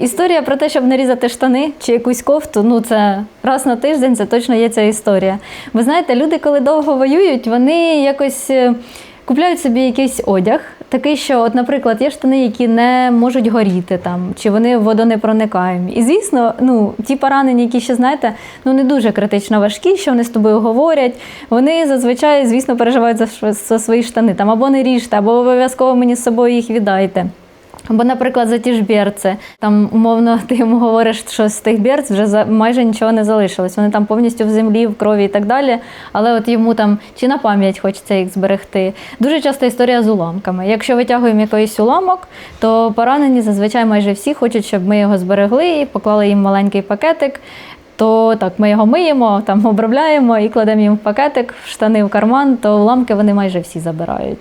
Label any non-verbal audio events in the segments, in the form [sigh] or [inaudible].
Історія про те, щоб нарізати штани чи якусь кофту, ну це раз на тиждень, це точно є ця історія. Ви знаєте, люди, коли довго воюють, вони якось е, купляють собі якийсь одяг, такий, що, от, наприклад, є штани, які не можуть горіти там, чи вони водонепроникаємі. І звісно, ну ті поранені, які ще знаєте, ну не дуже критично важкі, що вони з тобою говорять. Вони зазвичай, звісно, переживають за, за свої штани. Там або не ріжте, або обов'язково мені з собою їх віддайте. Або, наприклад, за ті ж берці. Там, умовно, [laughs] ти йому говориш, що з тих берц вже майже нічого не залишилось. Вони там повністю в землі, в крові і так далі. Але от йому там чи на пам'ять хочеться їх зберегти. Дуже часто історія з уламками. Якщо витягуємо якийсь уламок, то поранені зазвичай майже всі хочуть, щоб ми його зберегли і поклали їм маленький пакетик. То так, ми його миємо, там обробляємо і кладемо їм в пакетик, в штани в карман, то уламки вони майже всі забирають.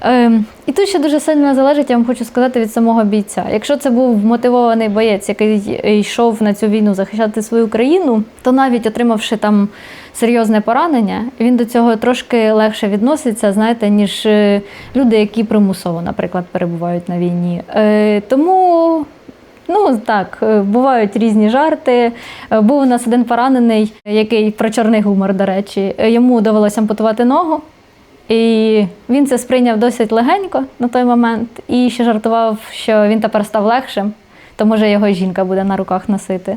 Ем, і тут ще дуже сильно залежить, я вам хочу сказати, від самого бійця. Якщо це був мотивований боєць, який йшов на цю війну захищати свою країну, то навіть отримавши там серйозне поранення, він до цього трошки легше відноситься, знаєте, ніж е, люди, які примусово, наприклад, перебувають на війні. Е, тому Ну так, е, бувають різні жарти. Був у нас один поранений, який про чорний гумор, до речі. Йому довелося ампутувати ногу, і він це сприйняв досить легенько на той момент. І ще жартував, що він тепер став легшим, то може його жінка буде на руках носити.